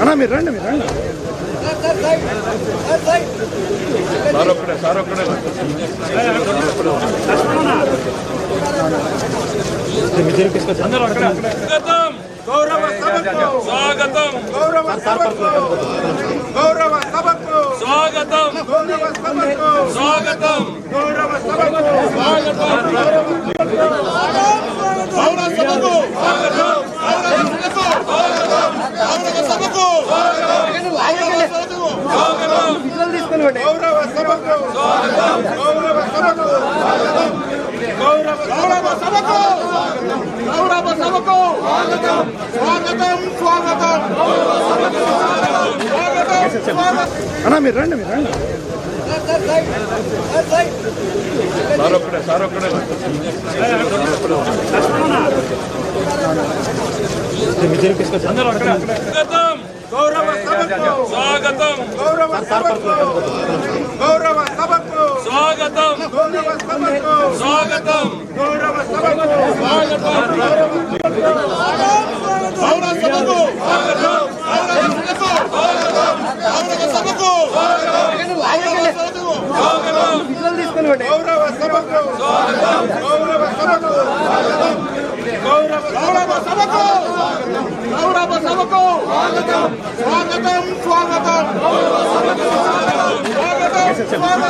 అన్నా మీరు రండి మీరు రండి. సార్ ఒక్కడే సార్ ఒక్కడే స్వాగతం గౌరవ సభకు. స్వాగతం. గౌరవ సభకు. గౌరవ సభకు. స్వాగతం. గౌరవ సభకు. స్వాగతం. గౌరవ సభకు. పౌర సభకు గౌరవ సభకు. గౌరవ సభకు గౌరవ గౌరవ సభకు గౌరవ సభకు స్వాగతం స్వాగతం స్వాగతం స్వాగతం అన్నా మీరు రండి మీరు రండి. సార్ ఒక్కడే సార్ ఒక్కడే. స్వాగతం గౌరవ సభకు స్వాగతం గౌరవ సభకు గౌరవ సభకు స్వాగతం గౌరవ సభకు స్వాగతం గౌరవ సభకు పౌర సభకు గౌరవ సభకు గౌరవ సభకు గౌరవ గౌరవ సభకు గౌరవ సభకు స్వాగతం స్వాగతం స్వాగతం స్వాగతం